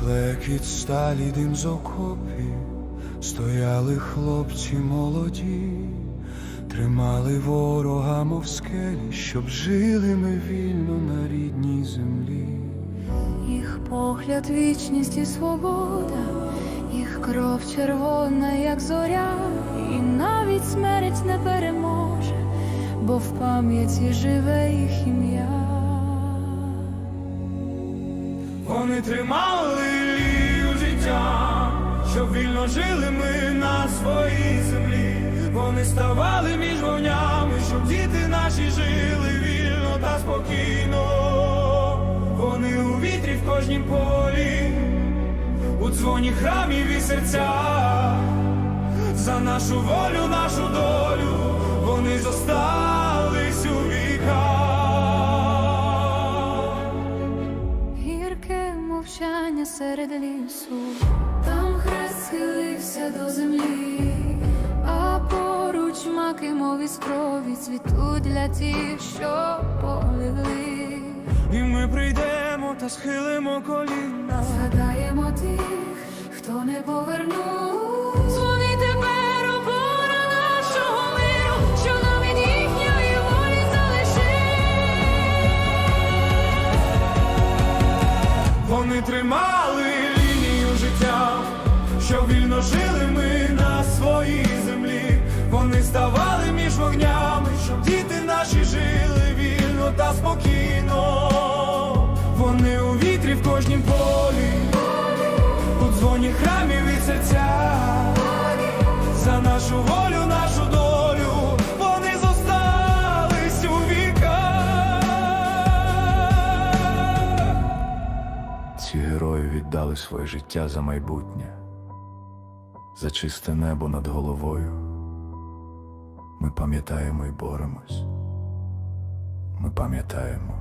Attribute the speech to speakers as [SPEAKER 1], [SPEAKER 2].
[SPEAKER 1] клекіт сталі дим з окопів, стояли хлопці молоді, тримали ворога, мов скелі, щоб жили ми вільно на рідній землі.
[SPEAKER 2] Їх погляд, вічність і свобода, їх кров червона, як зоря, і навіть смерть не переможе, бо в пам'яті живе їх ім'я.
[SPEAKER 1] Вони тримали лію життя, щоб вільно жили ми на своїй землі. Вони ставали між вогнями, щоб діти наші жили вільно та спокійно. Вони у вітрі в кожнім полі, у дзвоні храмів і серцях. За нашу волю, нашу долю, вони зостались
[SPEAKER 2] Гірке мовчання серед лісу, там хрест схилився до землі, а поруч маки, мов крові, цвітуть для тих, що полегли.
[SPEAKER 1] І ми прийдемо та схилимо коліна.
[SPEAKER 2] Згадаємо тих, хто не повернув.
[SPEAKER 1] Тримали лінію життя, що вільно жили ми на своїй землі. Вони ставали між вогнями, щоб діти наші жили вільно та спокійно. Вони у вітрі в кожнім полі, у дзвоні храмів і серця. За нашу волю, віддали своє життя за майбутнє, за чисте небо над головою. Ми пам'ятаємо і боремось. Ми пам'ятаємо.